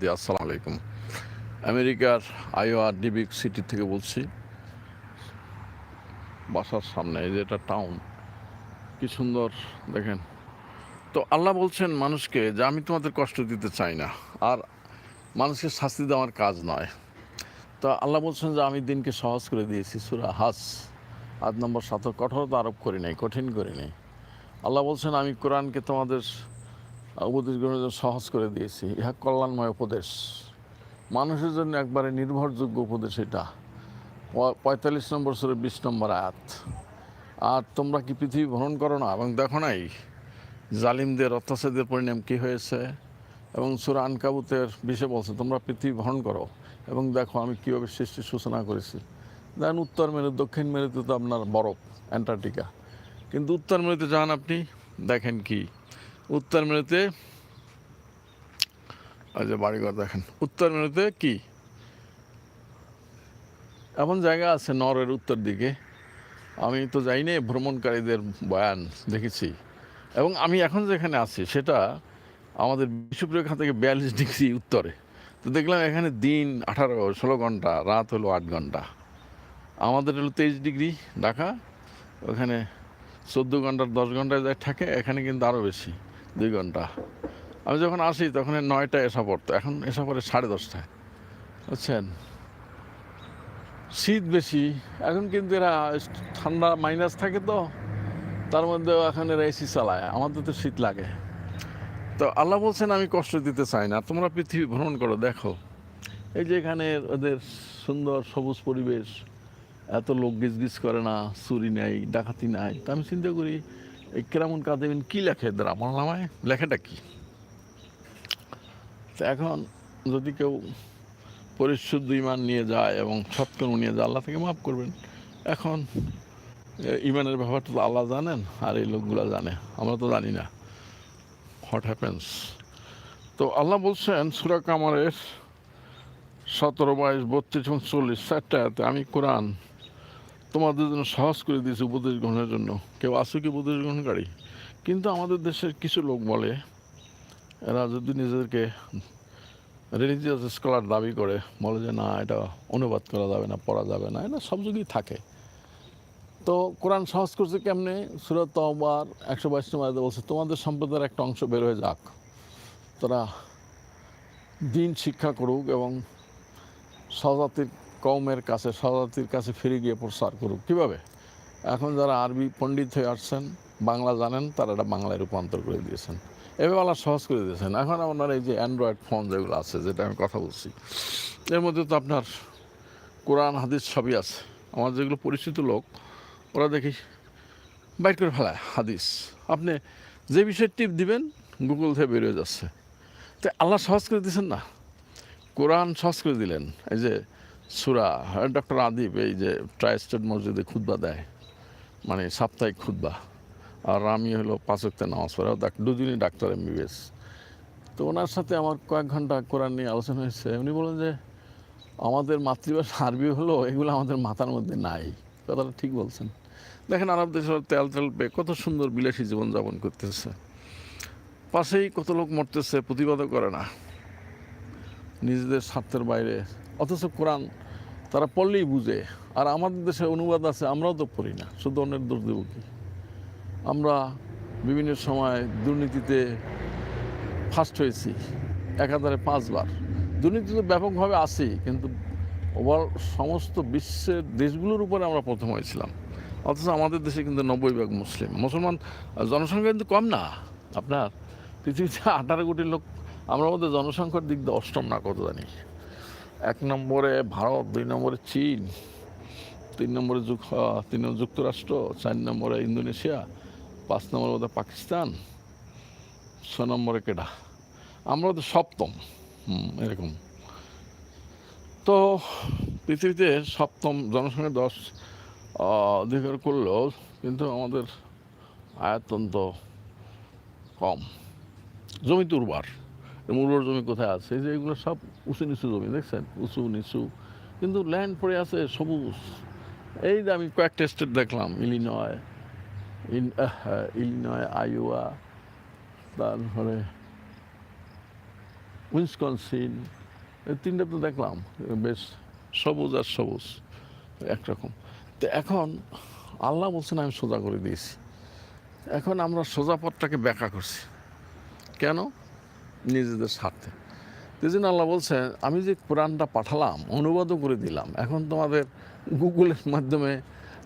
জি, আসসালামু আলাইকুম। আমেরিকার আইওয়া ডিবিক সিটি থেকে বলছি। বাসার সামনে এই যে এটা টাউন কি সুন্দর দেখেন। তো আল্লাহ বলছেন মানুষকে যে আমি তোমাদের কষ্ট দিতে চাই না আর মানুষকে শাস্তি দেওয়ার কাজ নয়। তো আল্লাহ বলছেন যে আমি দিনকে সহজ করে দিয়েছি সুরা হাস আট নম্বর সাত কঠোরতা আরোপ করি নাই কঠিন করি নাই। আল্লাহ বলছেন আমি কোরআনকে তোমাদের উপদেশ গ্রহণের জন্য সহজ করে দিয়েছি। ইহা কল্যাণময় উপদেশ। মানুষের জন্য একবারে নির্ভরযোগ্য উপদেশ এটা। পঁয়তাল্লিশ নম্বর সুরে বিশ নম্বর আয়াত। আর তোমরা কি পৃথিবী ভ্রমণ করো না? এবং দেখো নাই, জালিমদের, অত্যাচারীদের পরিণাম কী হয়েছে? এবং সুরা আনকাবুতের বিষয়ে বলছে, তোমরা পৃথিবী ভ্রমণ করো। এবং দেখো আমি কীভাবে সৃষ্টির সূচনা করেছি। দেখেন উত্তর মেরু, দক্ষিণ মেরুতে তো আপনার বরফ, অ্যান্টার্কটিকা। কিন্তু উত্তর মেরুতে যান আপনি, দেখেন কি উত্তর মেরুতে যে বাড়িঘর দেখেন। উত্তর মেরুতে কি? এমন জায়গা আছে নরের উত্তর দিকে। আমি তো যাইনি ভ্রমণকারীদের বয়ান দেখেছি। এবং আমি এখন যেখানে আছি সেটা আমাদের বিশ্বপ্রেখা থেকে বিয়াল্লিশ ডিগ্রি উত্তরে। তো দেখলাম এখানে দিন আঠারো ষোলো ঘণ্টা রাত হলো আট ঘণ্টা। আমাদের হলো তেইশ ডিগ্রি ঢাকা ওখানে চোদ্দ ঘণ্টার দশ ঘন্টায় যায় থাকে এখানে কিন্তু আরও বেশি। দুই ঘণ্টা। আমি যখন আসি তখন নয়টায় এসা পড়তো। এখন এসা পড়ে সাড়ে দশটায়। বুঝছেন? শীত বেশি। এখন কিন্তু এরা ঠান্ডা মাইনাস থাকে তো। তার মধ্যেও এখন এরা এসি চালায়। আমাদের তো শীত লাগে। তো আল্লাহ বলছেন, আমি কষ্ট দিতে চাই না। তোমরা পৃথিবী ভ্রমণ করো, দেখো। এই যে এখানে ওদের সুন্দর সবুজ পরিবেশ। এত লোক গিজগিজ করে না, চুরি নেই, ডাকাতি নাই। তা আমি চিন্তা করি এই কেরামন কাদেমিন কী লেখে এদের আমার নামায়? লেখাটা কি? তো এখন যদি কেউ পরিশুদ্ধ ইমান নিয়ে যায় এবং সৎকর্ম নিয়ে যায়, আল্লাহ থেকে মাফ করবেন। এখন ইমানের ব্যাপারটা তো আল্লাহ জানেন, আর এই লোকগুলো জানে। আমরা তো জানি না হোয়াট হ্যাপেন্স তো আল্লাহ বলছেন, সুরা কামারের সতেরো বাইশ, বত্রিশ এবং চল্লিশ চারটাতে আমি কোরআন তোমাদের জন্য সহজ করে দিয়েছে উপদেশ গ্রহণের জন্য। কেউ আসুক কি উপদেশ গ্রহণকারী? কিন্তু আমাদের দেশের কিছু লোক বলে, এরা যদি নিজেদেরকে রিলিজিয়াস স্কলার দাবি করে, বলে যে না, এটা অনুবাদ করা যাবে না, পড়া যাবে না এটা সব যুগেই থাকে। তো কোরআন সহজ করছে কেমনে? সুরত তহবার একশো বাইশ নম্বর বলছে, তোমাদের সম্প্রদায়ের একটা অংশ বের হয়ে যাক। তারা দিন শিক্ষা করুক এবং স্বজাতির কৌমের কাছে স্বজাতির কাছে ফিরে গিয়ে প্রসার করুক। কীভাবে? এখন যারা আরবি পণ্ডিত হয়ে আসছেন, বাংলা জানেন, তারা এটা বাংলায় রূপান্তর করে দিয়েছেন। এভাবে আল্লাহ সহজ করে দিয়েছেন। এখন আপনার এই যে অ্যান্ড্রয়েড ফোন যেগুলো আছে, যেটা আমি কথা বলছি, এর মধ্যে তো আপনার কোরআন, হাদিস সবই আছে। আমার যেগুলো পরিচিত লোক, ওরা দেখি বাইর করে ফেলায় হাদিস। আপনি যে বিষয়ে টিপ দিবেন গুগল থেকে বেরিয়ে যাচ্ছে। তো আল্লাহ সহজ করে দিয়েছেন না? কোরআন সহজ করে দিলেন। এই যে সুরা ডক্টর আদিব এই যে ট্রাই স্টেট মসজিদে খুদ্া দেয় মানে সাপ্তাহিক খুদ্া আর আমি হলো পাঁচকতে নামাজ পড়ে। দুদিনই ডাক্তার এম এমবিবিএস। তো ওনার সাথে আমার কয়েক ঘণ্টা কোরআন নিয়ে আলোচনা হয়েছে। উনি বলেন যে, আমাদের মাতৃভাষা আরবি হলো, এগুলো আমাদের মাথার মধ্যে নাই। কথাটা ঠিক বলছেন। দেখেন, আরব দেশের তেল তেল পেয়ে কত সুন্দর বিলাসী জীবনযাপন করতেছে। পাশেই কত লোক মরতেছে, প্রতিবাদও করে না। নিজেদের স্বার্থের বাইরে অথচ কোরআন তারা পড়লেই বুঝে। আর আমাদের দেশে অনুবাদ আছে, আমরাও তো পড়ি না, শুধু অন্যের দোষ দেব কি? আমরা বিভিন্ন সময় দুর্নীতিতে ফার্স্ট হয়েছি একাধারে পাঁচবার। দুর্নীতি তো ব্যাপকভাবে আছি কিন্তু ওভার সমস্ত বিশ্বের দেশগুলোর উপরে আমরা প্রথম হয়েছিলাম। অথচ আমাদের দেশে কিন্তু নব্বই ভাগ মুসলিম। মুসলমান জনসংখ্যা কিন্তু কম না। আপনার পৃথিবীতে আঠারো কোটি লোক, আমরা আমাদের জনসংখ্যার দিক দিয়ে অষ্টম না কত জানি। এক নম্বরে ভারত, দুই নম্বরে চীন, তিন নম্বরে তিন নম্বর যুক্তরাষ্ট্র, চার নম্বরে ইন্দোনেশিয়া, পাঁচ নম্বরে বোধহয় পাকিস্তান, ছ নম্বরে কেডা। আমরা তো সপ্তম এরকম। তো পৃথিবীতে সপ্তম জনসংখ্যা দশ অধিকার করলেও কিন্তু আমাদের আয়তন্ত কম। জমি তো উর্বর। উর্বর জমি কোথায় আছে? যে এগুলো সব উঁচু নিচু জমি, দেখছেন? উঁচু নিচু। কিন্তু ল্যান্ড পড়ে আছে সবুজ। এই যে আমি কয়েকটা স্টেট দেখলাম ইলিনয় ইন ইলিনয় আইওয়া তারপরে এই তিনটা তো দেখলাম। বেশ সবুজ আর সবুজ, একরকম। তো এখন আল্লাহ বলছেন, আমি সোজা করে দিয়েছি। এখন আমরা সোজা পথটাকে ব্যাখ্যা করছি। কেন? নিজেদের স্বার্থে। এই আল্লাহ বলছেন আমি যে কোরআনটা পাঠালাম, অনুবাদও করে দিলাম, এখন তোমাদের গুগলের মাধ্যমে,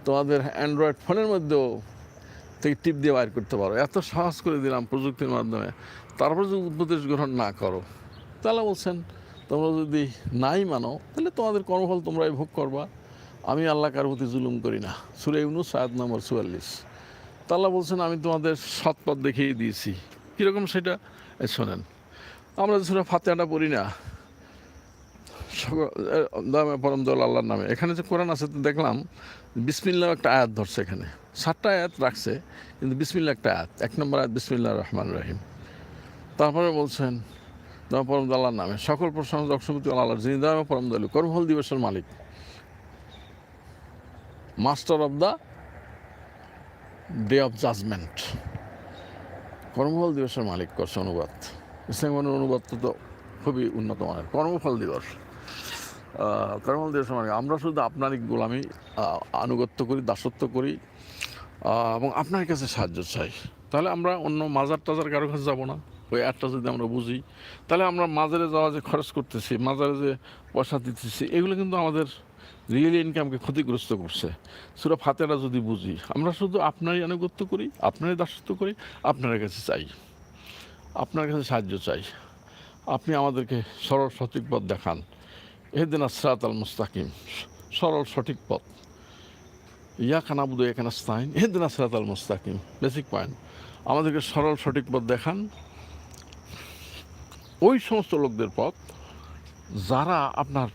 তোমাদের অ্যান্ড্রয়েড ফোনের মধ্যেও থেকে টিপ দিয়ে বাইর করতে পারো। এত সাহস করে দিলাম প্রযুক্তির মাধ্যমে। তারপর যদি উপদেশ গ্রহণ না করো তাহলে বলছেন, তোমরা যদি নাই মানো, তাহলে তোমাদের কর্মফল তোমরাই ভোগ করবা। আমি আল্লাহ কার প্রতি জুলুম করি না। সুরে ইউনুস সায়াদ নম্বর চুয়াল্লিশ। তাল্লাহ বলছেন, আমি তোমাদের সৎপথ দেখিয়ে দিয়েছি। কীরকম সেটা? শোনেন। আমরা যে সুরা ফাতেহাটা পড়ি না। পরম দল আল্লাহর নামে। এখানে যে কোরআন আছে তো দেখলাম, বিসমিল্লাহ একটা আয়াত ধরছে এখানে। সাতটা আয়াত রাখছে, কিন্তু বিসমিল্লা একটা আয়াত। এক নম্বর আয়াত, বিসমিল্লাহ রহমান রহিম। তারপরে বলছেন, দামে পরম দল আল্লাহর নামে। সকল প্রশংসা দক্ষপতি আল্লাহ যিনি দামে পরম দল কর্মফল দিবসের মালিক। Master of the day of judgement. কর্মফল দিবসের মালিক করছে অনুবাদ। ইসলামের অনুবাদ তো খুবই উন্নত মানের। কর্মফল দিবস। কর্মফল দিবসের মালিক আমরা শুধু আপনারই গোলামি আনুগত্য করি, দাসত্ব করি এবং আপনার কাছে সাহায্য চাই। তাহলে আমরা অন্য মাজার টাজার কারও কাছে যাব না। ওই একটা যদি আমরা বুঝি, তাহলে আমরা মাজারে যাওয়া যে খরচ করতেছি, মাজারে যে পয়সা দিতেছি, এগুলো কিন্তু আমাদের রিয়েল ইনকামকে ক্ষতিগ্রস্ত করছে। সুরা ফাতেরা যদি বুঝি, আমরা শুধু আপনারই আনুগত্য করি, আপনারই দাসত্ব করি, আপনার কাছে চাই। আপনার কাছে সাহায্য চাই। আপনি আমাদেরকে সরল সঠিক পথ দেখান। এদিন আসরাত আল মুস্তাকিম সরল সঠিক পথ। ইয়া কানাবুদু ইয়া কানাস্তাইন এদিন আসরাত আল মুস্তাকিম বেসিক পয়েন্ট। আমাদেরকে সরল সঠিক পথ দেখান। ওই সমস্ত লোকদের পথ, যারা আপনার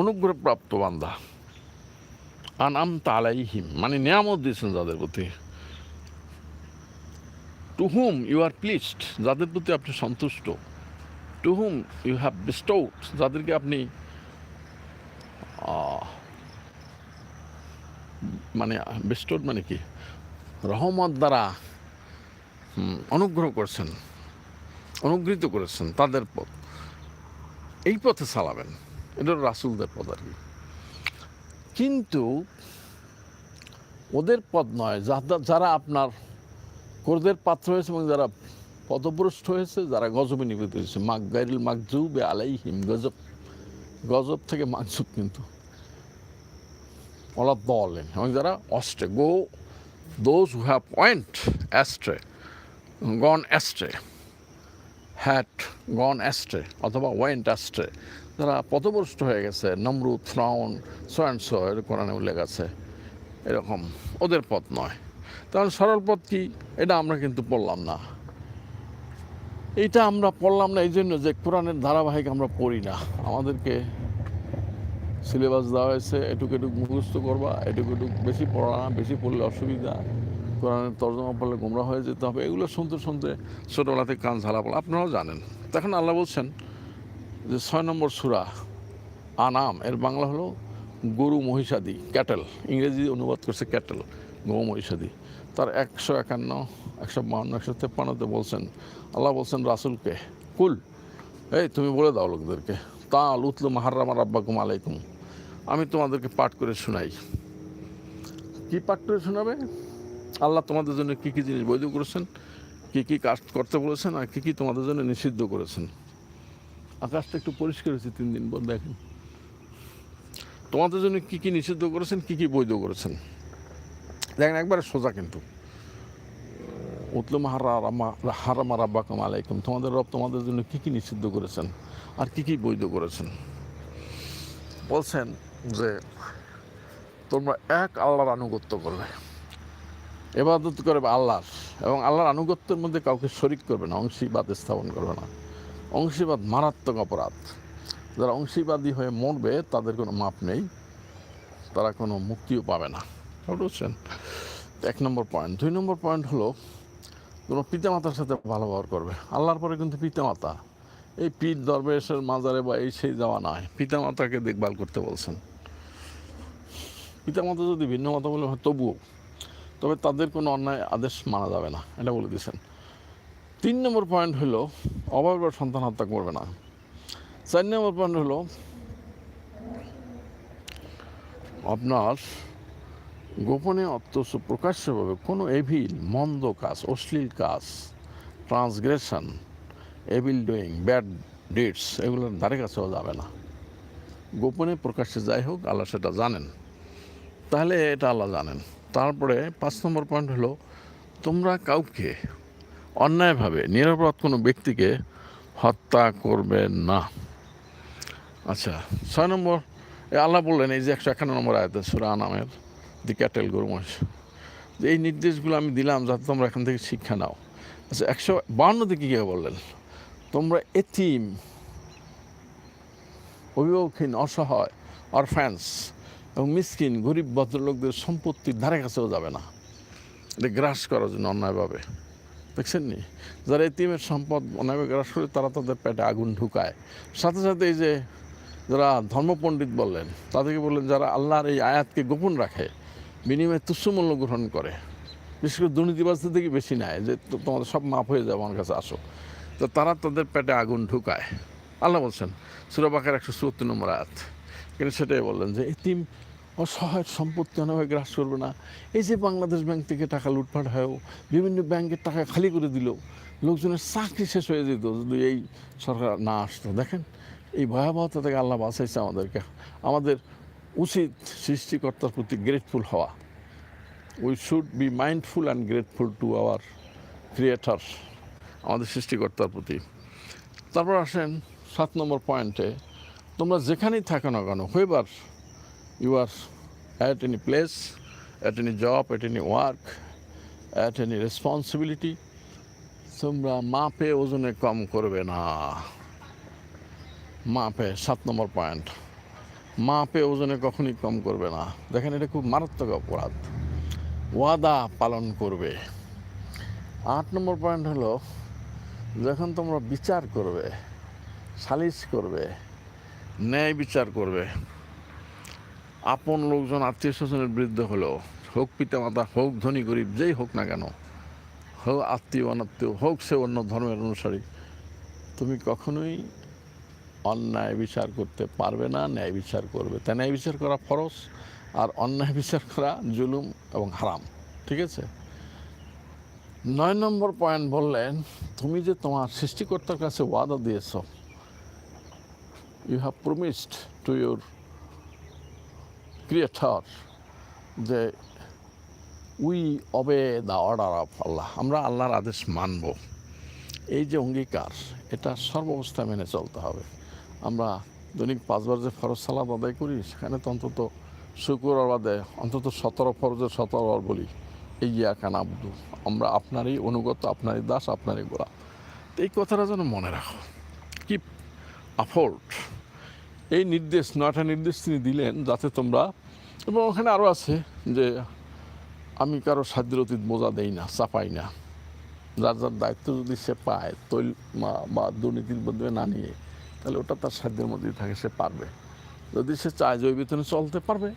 অনুগ্রহপ্রাপ্ত বান্দা। আনাম তালাইহিম মানে নিয়ামত দিয়েছেন যাদের প্রতি। To whom you are pleased যাদের প্রতি আপনি সন্তুষ্ট। To whom you have bestowed যাদেরকে আপনি মানে বিস্টৌড মানে কি? রহমত দ্বারা অনুগ্রহ করছেন, অনুগৃহীত করেছেন তাদের পথ। এই পথে চালাবেন। এটা রাসুলদের পথ আর কি। কিন্তু, ওদের পথ নয় যারা আপনার ক্রোধের পাত্র হয়েছে এবং যারা পদভ্রষ্ট হয়েছে, যারা গজবে নিবেদিত হয়েছে। মাক গাইরুল মাকজুব আলাইহিম গজব। গজব থেকে মাকজুব কিন্তু ওলা দলেন এবং যারা astray go those who have point astray gone astray had gone astray অথবা ওয়েন্ট অ্যাস্ট্রে যারা পথভ্রষ্ট হয়ে গেছে, নমরুদ ফ্রাউন সো অ্যান্ড সো, এর কোরআনে উল্লেখ আছে, এরকম, ওদের পথ নয়। তাহলে সরল পথ কি? এটা আমরা কিন্তু পড়লাম না। এইটা আমরা পড়লাম না এই জন্য যে কোরআনের ধারাবাহিক আমরা পড়ি না। আমাদেরকে সিলেবাস দেওয়া হয়েছে, এটুকু এটুকু মুখস্থ করবা, এটুকু এটুকু বেশি পড়া না বেশি পড়লে অসুবিধা। কোরআনের তর্জমা পড়লে গোমরা হয়ে যেতে হবে, এগুলো শুনতে শুনতে ছোটোবেলা থেকে কান ঝালা পড়া, আপনারাও জানেন। তখন আল্লাহ বলছেন যে ছয় নম্বর সুরা আনাম, এর বাংলা হলো গরু মহিষাদি, ক্যাটেল। ইংরেজি অনুবাদ করছে ক্যাটেল গৌ মহিষাদি। তার একশো একান্ন, একশো বাহান্ন একশো তেপ্পান্নতে বলছেন, আল্লাহ বলছেন রাসুলকে, কুল, এই তুমি বলে দাও লোকদেরকে তা লুতলু মাহারামা রাব্বাকুম আলাইকুম, আমি তোমাদেরকে পাঠ করে শোনাই। কি পাঠ করে শোনাবে? আল্লাহ তোমাদের জন্য কী কী জিনিস বৈধ করেছেন, কী কী কাজ করতে বলেছেন, আর কী কী তোমাদের জন্য নিষিদ্ধ করেছেন? আকাশটা একটু পরিষ্কার হয়েছে তিন দিন পর দেখেন। তোমাদের জন্য কী কী নিষিদ্ধ করেছেন, কী কী বৈধ করেছেন? দেখেন, একবারে সোজা কিন্তু। উতলুম হারা হারামা রাব্বাকাম আলাইকুম। তোমাদের রব তোমাদের জন্য কী কী নিষিদ্ধ করেছেন আর কী কী বৈধ করেছেন? বলছেন যে তোমরা এক আল্লাহর আনুগত্য করবে এবাদত করবে আল্লাহর এবং আল্লাহর আনুগত্যের মধ্যে কাউকে শরিক করবে না, অংশীবাদ স্থাপন করবে না। অংশীবাদ মারাত্মক অপরাধ। যারা অংশীবাদী হয়ে মরবে তাদের কোনো মাপ নেই, তারা কোনো মুক্তিও পাবে না। বুঝছেন? এক নম্বর পয়েন্ট দুই নম্বর পয়েন্ট হলো, কোনো পিতামাতার সাথে ভালো ব্যবহার করবে। আল্লাহর পরে কিন্তু পিতামাতা। এই পীর দরবেশের মাজারে বা এই সেই যাওয়া নয়। পিতামাতাকে দেখভাল করতে বলছেন। পিতামাতা যদি ভিন্ন মত বলে হয় তবুও। তবে তাদের কোনো অন্যায় আদেশ মানা যাবে না। এটা বলে দিয়েছেন। তিন নম্বর পয়েন্ট হলো, অবয়বের সন্তান হত্যা করবে না। চার নম্বর পয়েন্ট হলো, আপনার গোপনে অথচ প্রকাশ্যভাবে কোনো এভিল মন্দ কাজ, অশ্লীল কাজ transgression evil doing bad deeds এগুলোর ধারে কাছেও যাবে না। গোপনে প্রকাশ্যে যাই হোক, আল্লাহ সেটা জানেন। তাহলে এটা আল্লাহ জানেন। তারপরে পাঁচ নম্বর পয়েন্ট হলো, তোমরা কাউকে অন্যায়ভাবে, নিরাপরাধ কোনো ব্যক্তিকে হত্যা করবে না। আচ্ছা ছয় নম্বর আল্লাহ বললেন, এই যে একশো একান্ন নম্বর আয়তে সুরা নামের দি ক্যাটেল গরুমাস যে এই নির্দেশগুলো আমি দিলাম যাতে তোমরা এখান থেকে শিক্ষা নাও। আচ্ছা একশো বান্ন দিকে কী বললেন তোমরা এতিম অভিভাবকহীন অসহায় অরফ্যান্স এবং মিসকিন গরিব ভদ্রলোকদের সম্পত্তির ধারে কাছেও যাবে না। এটা গ্রাস করার জন্য অন্যায়ভাবে। দেখছেন নি? যারা এতিমের সম্পদ অন্যায়ভাবে গ্রাস করে তারা তাদের পেটে আগুন ঢুকায়। সাথে সাথে এই যে যারা ধর্মপণ্ডিত বললেন তাদেরকে বললেন যারা আল্লাহর এই আয়াতকে গোপন রাখে বিনিময়ে তুচ্ছমূল্য গ্রহণ করে। বিশেষ করে দুর্নীতিবাজদের থেকে বেশি নেয়, যে তোমাদের সব মাপ হয়ে যাবে আমার কাছে, আসো। তো তারা তাদের পেটে আগুন ঢুকায়। আল্লাহ বলছেন সুরাবাকের একশো চুয়াত্তর নম্বর আয়াত। কিন্তু সেটাই বললেন যে, এতিম অসহায় সম্পত্তি অনেকভাবে গ্রাস করবে না। এই যে বাংলাদেশ ব্যাংক থেকে টাকা লুটপাট হয়েও বিভিন্ন ব্যাংকের টাকা খালি করে দিল, লোকজনের চাকরি শেষ হয়ে যেত যদি এই সরকার না আসতো। দেখেন, এই ভয়াবহতা থেকে আল্লাহ বাঁচাইছে আমাদেরকে। আমাদের উচিত সৃষ্টিকর্তার প্রতি গ্রেটফুল হওয়া। We should be mindful and grateful to our creator আমাদের সৃষ্টিকর্তার প্রতি। তারপর আসেন সাত নম্বর পয়েন্টে তোমরা যেখানেই থাকো না কেন wherever you are at any place at any job at any work at any responsibility তোমরা মাপে ওজনে কম করবে না। মাপে, সাত নম্বর পয়েন্ট মাপে ওজনে কখনই কম করবে না। দেখেন এটা খুব মারাত্মক অপরাধ। ওয়াদা পালন করবে। আট নম্বর পয়েন্ট হলো, যখন তোমরা বিচার করবে, সালিশ করবে, ন্যায় বিচার করবে, আপন লোকজন, আত্মীয় স্বজনের বিরুদ্ধে হলো, হোক পিতামাতা, হোক ধনী গরিব, যেই হোক না কেন, হোক আত্মীয়, অনাত্মীয়, হোক সে অন্য ধর্মের অনুসারী, তুমি কখনোই অন্যায় বিচার করতে পারবে না, ন্যায় বিচার করবে। তাই ন্যায় বিচার করা ফরজ আর অন্যায় বিচার করা জুলুম এবং হারাম, ঠিক আছে? নয় নম্বর পয়েন্ট বললেন, তুমি যে তোমার সৃষ্টিকর্তার কাছে ওয়াদা দিয়েছ you have promised to your creator যে we obey the order of আল্লাহ আমরা আল্লাহর আদেশ মানব। এই যে অঙ্গীকার, এটা সর্বাবস্থায় মেনে চলতে হবে। আমরা দৈনিক পাঁচবার যে ফরজ সালাদ আদায় করি, সেখানে তো অন্তত শুক্রবার বাদে অন্তত সতেরো ফরজের সতেরো বলি এই ইয়াকান আব্দু আমরা আপনারই অনুগত, আপনারই দাস, আপনারই তো এই কথাটা যেন মনে রাখো। কি আফোর্ট এই নির্দেশ, নয়টা নির্দেশ তিনি দিলেন যাতে তোমরা, এবং ওখানে আরও আছে যে, আমি কারও সাধ্যের অতীত বোঝা দেই না, চাপাই না। যার যার দায়িত্ব যদি সে পায়, তৈল বা দুর্নীতির মধ্যে না নিয়ে তাহলে ওটা তার সাধ্যের মধ্যেই থাকে, সে পারবে। যদি সে চায় যে ওই বেতনে চলতে পারবে,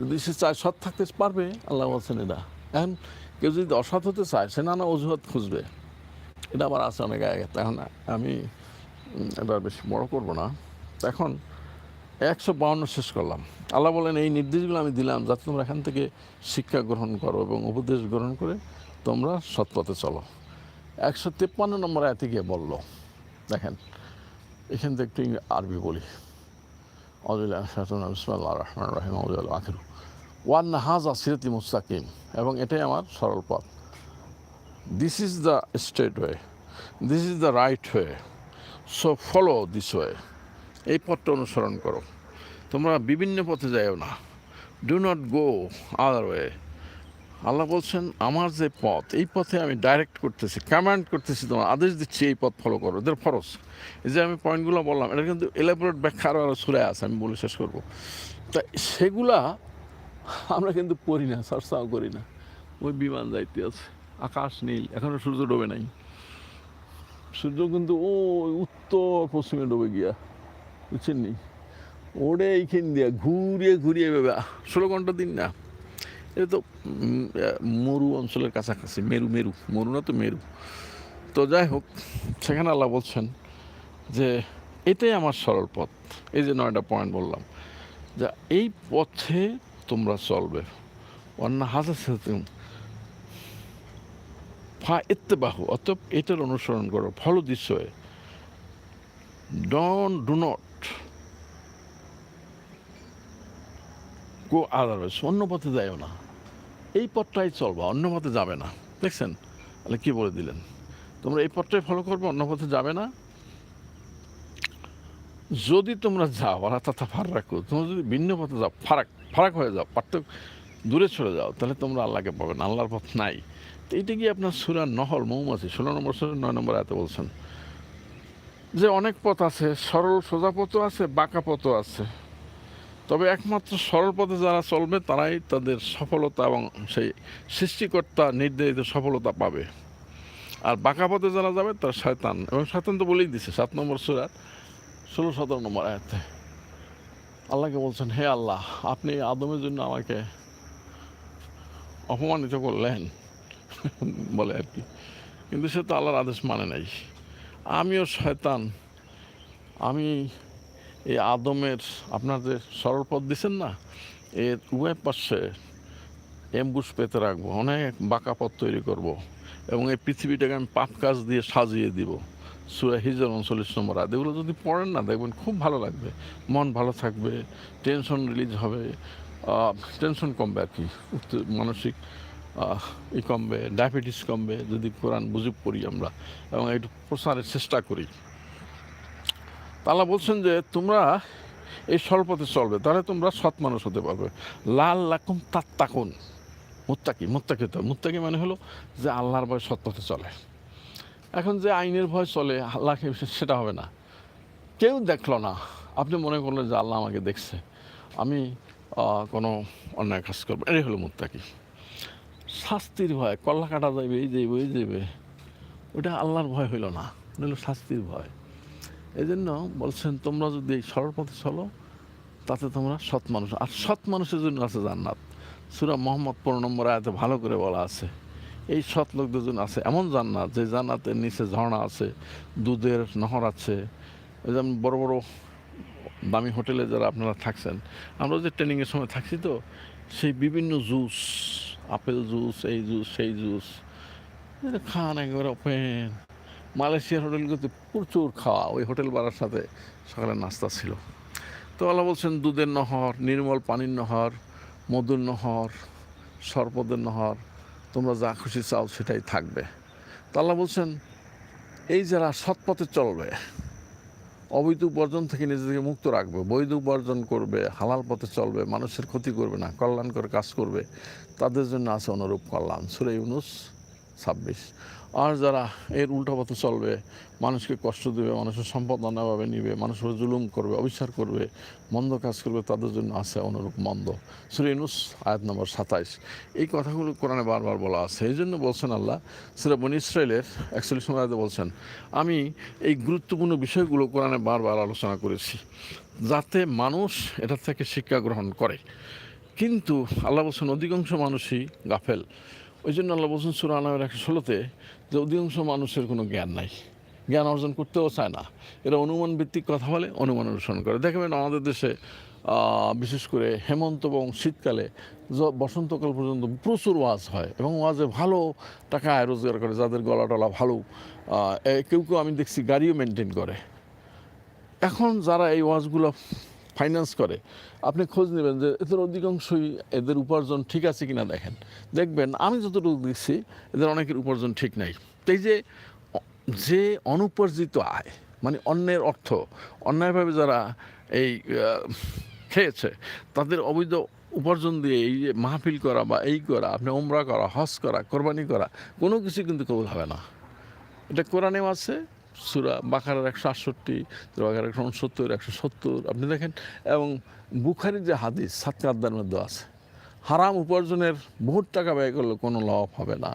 যদি সে চায় সৎ থাকতে পারবে, আল্লাহ বলছেন এটা। এখন কেউ যদি অসৎ হতে চায়, সে নানা অজুহাত খুঁজবে। এটা আবার আছে অনেক আগে এখন আমি এটা বেশি বড় করব না। এখন একশো বাউন্ন শেষ করলাম। আল্লাহ বলেন, এই নির্দেশগুলো আমি দিলাম যাতে তোমরা এখান থেকে শিক্ষা গ্রহণ করো এবং উপদেশ গ্রহণ করে তোমরা সৎপথে চলো। একশো তেপ্পান্ন নম্বর আয়তে গিয়ে বলল, দেখেন এখান থেকে আরবি বলি। রহমান রহিম আখির। ওয়ান হাজা সিরতি মুস্তাকিম, এবং এটাই আমার সরল পথ। This is the straight way this is the right way so follow this way এই পথটা অনুসরণ করো। তোমরা বিভিন্ন পথে যাও না। Do not go other way আল্লাহ বলছেন, আমার যে পথ, এই পথে আমি ডাইরেক্ট করতেছি কমান্ড করতেছি তোমার আদেশ দিচ্ছি, এই পথ ফলো করো। এদের ফরস এই যে আমি পয়েন্টগুলো বললাম, এটা কিন্তু এলাবোরেট ব্যাখ্যা আরও আরও সুরে আছে, আমি বলে শেষ করব। তা সেগুলা আমরা কিন্তু পড়ি না, চর্চাও করি না। ওই বিমান যাইতে আছে, আকাশ নীল এখনও সূর্য ডোবে নাই। সূর্য কিন্তু ও উত্তর পশ্চিমে ডুবে গিয়া, বুঝছেন নি? ওরে এইখান দিয়া ঘুরিয়ে ঘুরিয়ে ভেবে ষোলো ঘণ্টা দিন না। এটা তো মরু অঞ্চলের কাছাকাছি, মেরু মেরু, মরু না তো মেরু। তো যাই হোক, সেখানে আল্লাহ বলছেন যে, এটাই আমার সরল পথ। এই যে নয়টা পয়েন্ট বললাম, যে এই পথে তোমরা চলবে। অন্য হাজার ফা ইত্তেবাহু, অতএব এটার অনুসরণ করো follow this don do not otherwise অন্য পথে যাইও না। এই পথটাই চলবা, অন্য পথে যাবে না। দেখছেন? তাহলে কি বলে দিলেন? তোমরা এই পথটাই ফলো করবে, অন্য পথে যাবে না। যদি তোমরা যাও আর তাতা ফার রাখো তোমরা যদি ভিন্ন পথে যাও, ফারাক ফারাক হয়ে যাও, পার্থক্য, দূরে চলে যাও, তাহলে তোমরা আল্লাহকে পাবে না, আল্লাহর পথ নাই। তো এইটা কি আপনার সুরা নহল মৌমাছি? ষোলো নম্বর সুরা, নয় নম্বর এত বলছেন যে অনেক পথ আছে, সরল সোজা পথও আছে, বাঁকা পথও আছে। তবে একমাত্র সরল পথে যারা চলবে, তারাই তাদের সফলতা এবং সেই সৃষ্টিকর্তা নির্ধারিত সফলতা পাবে। আর বাঁকা পথে যারা যাবে, তারা শয়তান। এবং শয়তান তো বলেই দিছে, সাত নম্বর সুরাত ষোলো সতেরো নম্বর আয়াতে। আল্লাহকে বলছেন, হে আল্লাহ, আপনি আদমের জন্য আমাকে অপমানিত করলেন। বলে আর কি। কিন্তু সে তো আল্লাহর আদেশ মানে নাই। আমিও শয়তান। আমি এই আদমের আপনার যে সরল পথ দিচ্ছেন না? এর উভয় পাশে এমবুস পেতে রাখব, অনেক বাঁকা পথ তৈরি করব। এবং এই পৃথিবীটাকে আমি পাপ কাজ দিয়ে সাজিয়ে দিব। সুরা হিজর উনচল্লিশ নম্বর আদ এগুলো যদি পড়েন না, দেখবেন খুব ভালো লাগবে। মন ভালো থাকবে, টেনশন রিলিজ হবে। টেনশন কমবে আর কি। মানসিক ই কমবে, ডায়াবেটিস কমবে, যদি কোরআন বুঝে পড়ি আমরা। এবং একটু প্রসারের চেষ্টা করি। তালা বলছেন যে তোমরা এই স্বল্পতে চলবে, তাহলে তোমরা সৎ মানুষ হতে পারবে। লাল লাকুম তাত্তাকুন, মুত্তাকি মুত্তাকি তো, মুত্তাকি মানে হলো যে আল্লাহর ভয় সৎ পথে চলে। এখন যে আইনের ভয় চলে, আল্লাহকে সেটা হবে না। কেউ দেখল না, আপনি মনে করলেন যে আল্লাহ আমাকে দেখছে। আমি কোনো অন্যায় কাজ করব, এটাই হলো মুত্তাকি। শাস্তির ভয়, কল্লা কাটা যাবে এই যাইবে এই যাইবে, ওটা আল্লাহর ভয় হইল না ওটা হলো শাস্তির ভয়। এই জন্য বলছেন, তোমরা যদি এই সরল পথে চলো, তাতে তোমরা সৎ মানুষ। আর সৎ মানুষের জন্য আছে জান্নাত। সুরা মোহাম্মদ পনেরো নম্বর আয়াতে ভালো করে বলা আছে, এই সৎ লোকদের জন্য আছে এমন জান্নাত, যে জান্নাতের নিচে ঝর্ণা আছে, দুধের নহর আছে। যেমন বড় বড় দামি হোটেলে যারা আপনারা থাকছেন, আমরা যে ট্রেনিংয়ের সময় থাকছি তো, সেই বিভিন্ন জুস, আপেল জুস, এই জুস, সেই জুস খান একেবারে ওপেন মালয়েশিয়ার হোটেলগুলোতে প্রচুর খাওয়া। ওই হোটেল বাড়ার সাথে সকালে নাস্তা ছিল। তো আল্লাহ বলছেন, দুধের নহর, নির্মল পানির নহর, মধুর নহর, সরপদের নহর, তোমরা যা খুশি চাও সেটাই থাকবে। তো আল্লাহ বলছেন, এই যারা সৎপথে চলবে, অবৈধ উপার্জন থেকে নিজেদেরকে মুক্ত রাখবে, বৈধ উপার্জন করবে, হালাল পথে চলবে, মানুষের ক্ষতি করবে না কল্যাণ করে কাজ করবে, তাদের জন্য আছে অনুরূপ কল্যাণ। সুরে ইউনুস ছাব্বিশ। আর যারা এর উল্টা পথে চলবে, মানুষকে কষ্ট দেবে, মানুষের সম্পদ অন্যায়ভাবে নিবে, মানুষের জুলুম করবে, অবিচার করবে, মন্দ কাজ করবে, তাদের জন্য আছে অনুরূপ মন্দ। সুরে ইউনুস, আয়াত নম্বর সাতাইশ। এই কথাগুলো কোরআনে বারবার বলা আছে। এই জন্য বলছেন আল্লাহ, সুরে বনি ইসরায়েলের একচল্লিশ নম্বর বলছেন, আমি এই গুরুত্বপূর্ণ বিষয়গুলো কোরআনে বারবার আলোচনা করেছি, যাতে মানুষ এটা থেকে শিক্ষা গ্রহণ করে। কিন্তু আল্লাহ বলছেন, অধিকাংশ মানুষই গাফেল। ওই জন্য আল্লাহ বলছেন সুরা আনামের একশো ষোলোতে, যে অধিকাংশ মানুষের কোনো জ্ঞান নাই। জ্ঞান অর্জন করতেও চায় না। এরা অনুমান ভিত্তিক কথা বলে, অনুমান অনুসরণ করে। দেখবেন আমাদের দেশে বিশেষ করে হেমন্ত এবং শীতকালে বসন্তকাল পর্যন্ত প্রচুর ওয়াজ হয় এবং ওয়াজে ভালো টাকা আয় রোজগার করে, যাদের গলা টলা ভালো কেউ কেউ আমি দেখছি গাড়িও মেনটেন করে। এখন যারা এই ওয়াজগুলো ফাইন্যান্স করে, আপনি খোঁজ নেবেন যে এদের অধিকাংশই এদের উপার্জন ঠিক আছে কিনা দেখেন। দেখবেন, আমি যতটুকু দেখছি, এদের অনেকের উপার্জন ঠিক নাই। এই যে যে অনুপার্জিত আয় মানে অন্যের অর্থ, অন্যায়ভাবে যারা এই খেয়েছে, তাদের অবৈধ উপার্জন দিয়ে এই যে মাহফিল করা বা এই করা, আপনি ওমরা করা, হজ করা, কোরবানি করা, কোনো কিছু কিন্তু কবুল হবে না। এটা কোরআনেও আছে সুরা বাকারের একশো আটষট্টি বাকার একশো উনসত্তর, একশো সত্তর, আপনি দেখেন, এবং বুখারির যে হাদিস সাতকাদ্দার মধ্যে আছে, হারাম উপার্জনের বহুত টাকা ব্যয় করলে কোনো লাভ হবে না।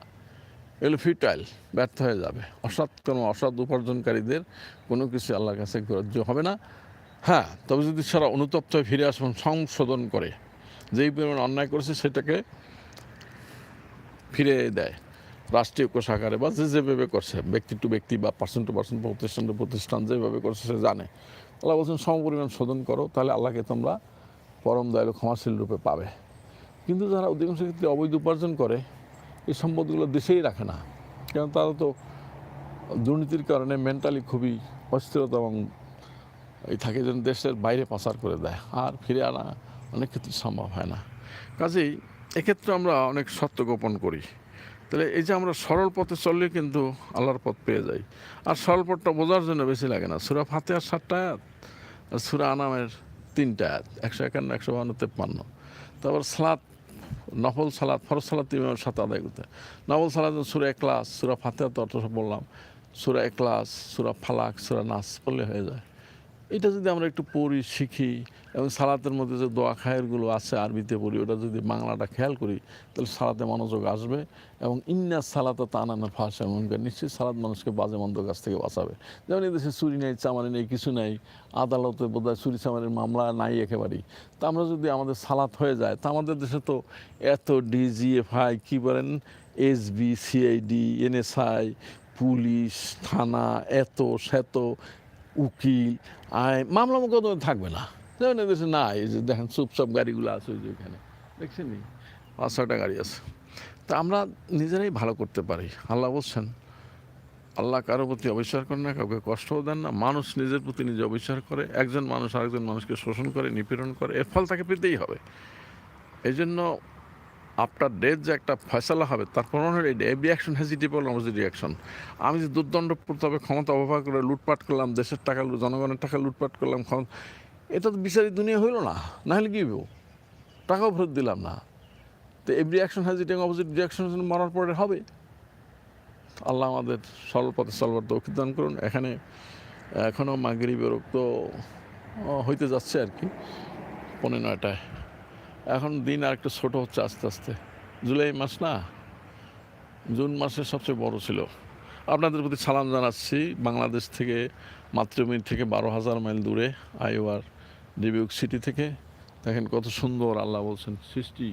এগুলো ফিটাইল ব্যর্থ হয়ে যাবে। অসৎ কোনো অসৎ উপার্জনকারীদের কোনো কিছু আল্লাহর কাছে গ্রাহ্য হবে না। হ্যাঁ তবে যদি সারা অনুতপ্ত হয়ে ফিরে আসবেন সংশোধন করে, যেই পরিমাণ অন্যায় করেছে সেটাকে ফিরে দেয়। রাষ্ট্রীয় কোষাগারে বা যে যেভাবে করছে, ব্যক্তি টু ব্যক্তি বা পার্সন টু পার্সন প্রতিষ্ঠান টু প্রতিষ্ঠান যেভাবে করছে সে জানে। আল্লাহ বলছেন, সমপরিমাণ শোধন করো, তাহলে আল্লাহকে তোমরা পরম দয়ালু, ক্ষমাশীল রূপে পাবে। কিন্তু যারা অধিকাংশ ক্ষেত্রে অবৈধ উপার্জন করে, এই সম্পদগুলো দেশেই রাখে না। কারণ তারা তো দুর্নীতির কারণে মেন্টালি খুবই অস্থিরতা এবং এই থাকে যেন দেশের বাইরে পাচার করে দেয়, আর ফিরে আনা অনেক ক্ষেত্রে সম্ভব হয় না। কাজেই এক্ষেত্রে আমরা অনেক সত্য গোপন করি। তাহলে এই যে আমরা সরল পথে চললে কিন্তু আল্লাহর পথ পেয়ে যাই। আর সরল পথটা বোঝার জন্য বেশি লাগে না। সুরা ফাতে আর সাতটা আয়াত আর সুরা আনামের তিনটা আয়াত, একশো একান্ন, একশো বান্ন তেপ্পান্ন। তারপর সালাত, নফল সালাদ ফরজ সালাদ ইমামের সাথে আদায় করতে নফল সালাদ সুরা একলাস সুরা ফাতে তো সব বললাম। সুরা একলাস সুরা ফালাক, সুরা নাস, পড়লে হয়ে যায়। এটা যদি আমরা একটু পড়ি, শিখি, এবং সালাতের মধ্যে যে দোয়া খায়েরগুলো আছে আরবিতে পড়ি, ওটা যদি বাংলাটা খেয়াল করি, তাহলে সালাতে মনোযোগ আসবে এবং ইন্না সালাতা তানানা ফাঁসা এমনকার নিশ্চয়ই সালাদ মানুষকে বাজে মন্দ কাছ থেকে বাঁচাবে। যেমন এদেশে চুরি নেই, চামারি নেই, কিছু নেই, আদালতে বোধহয় চুরি চামারির মামলা নাই একেবারেই। তা আমরা যদি আমাদের সালাত হয়ে যায়, তা আমাদের দেশে তো এত ডিজিএফআই, কী বলেন S SB CID NSI, police, থানা, এত, সেত উকিল মামলা মোকদ্দমা থাকবে না। যেমন এদেশে না, এই যে দেখেন, চুপচাপ গাড়িগুলো আছে ওই যে ওখানে দেখছেন পাঁচ, ছয়টা গাড়ি আছে। তা আমরা নিজেরাই ভালো করতে পারি। আল্লাহ বলছেন, আল্লাহ কারোর প্রতি অবিশ্বাস করে না, কাউকে কষ্টও দেন না। মানুষ নিজের প্রতি নিজে অবিশ্বাস করে। একজন মানুষ আরেকজন মানুষকে শোষণ করে, নিপীড়ন করে। এর ফল তাকে পেতেই হবে। এই জন্য আফটার ডেথ যে একটা ফয়সালা হবে, তার প্রমাণ হলো এটা। এভরি অ্যাকশন হ্যাজ ইটিপল অপোজিট রিয়াকশন আমি যে দুর্দণ্ড প্রতাপে ক্ষমতা অবহার করে লুটপাট করলাম, দেশের টাকা জনগণের টাকা লুটপাট করলাম ক্ষমতা এটা তো বিচারিক দুনিয়া হইল না। না হলে কী টাকাও ফেরত দিলাম না। তো এভরি অ্যাকশন হ্যাজ ইটিং অপোজিট রিয়াকশন মরার পরে হবে। আল্লাহ আমাদের সরল পথে চলবার তৌফিক দান করুন। এখানে এখনও মাগরি বেরোক্ত হইতে যাচ্ছে আর কি পনেরো নয়টায়। এখন দিন আর একটু ছোটো হচ্ছে আস্তে আস্তে। জুলাই মাস না? জুন মাসে সবচেয়ে বড় ছিল। আপনাদের প্রতি সালাম জানাচ্ছি, বাংলাদেশ থেকে, মাতৃভূমি থেকে বারো হাজার মাইল দূরে, আইওয়ার ডিবিউক সিটি থেকে। দেখেন কত সুন্দর আল্লাহ বলছেন, সৃষ্টি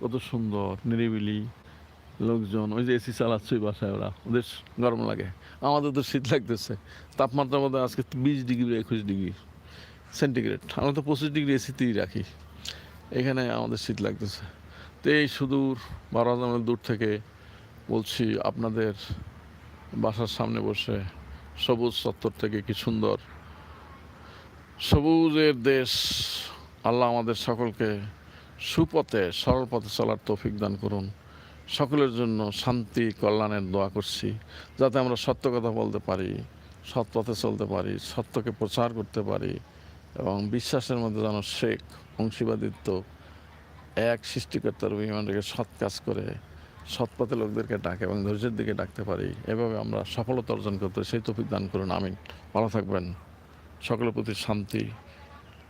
কত সুন্দর, নিরিবিলি লোকজন। ওই যে এসি চালাচ্ছে বাসায় ওরা, ওদের গরম লাগে। আমাদের তো শীত লাগতেছে। তাপমাত্রা মধ্যে আজকে বিশ ডিগ্রি, একুশ ডিগ্রি সেন্টিগ্রেড। আমরা তো পঁচিশ ডিগ্রি এসিতেই রাখি। এখানে আমাদের শীত লাগতেছে। তো এই সুদূর বারো হাজার দূর থেকে বলছি, আপনাদের বাসার সামনে বসে সবুজ চত্বর থেকে কি সুন্দর? সবুজের দেশ, আল্লাহ আমাদের সকলকে সুপথে, সরল পথে চলার তৌফিক দান করুন। সকলের জন্য শান্তি, কল্যাণের দোয়া করছি, যাতে আমরা সত্য কথা বলতে পারি, সৎ পথে চলতে পারি, সত্যকে প্রচার করতে পারি। এবং বিশ্বাসের মধ্যে যেন শেখ অংশীবাদিত্ব এক সৃষ্টিকর্তার অভিমান রেখে সৎ কাজ করে, সৎ পথে লোকদেরকে ডাকে এবং ধৈর্যের দিকে ডাকতে পারি। এভাবে আমরা সফলতা অর্জন করতে সেই তফিক দান করুন। আমিন। ভালো থাকবেন। সকলের প্রতি শান্তি,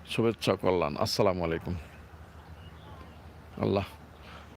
শুভেচ্ছা, কল্যাণ। আসসালামু আলাইকুম। আল্লাহ।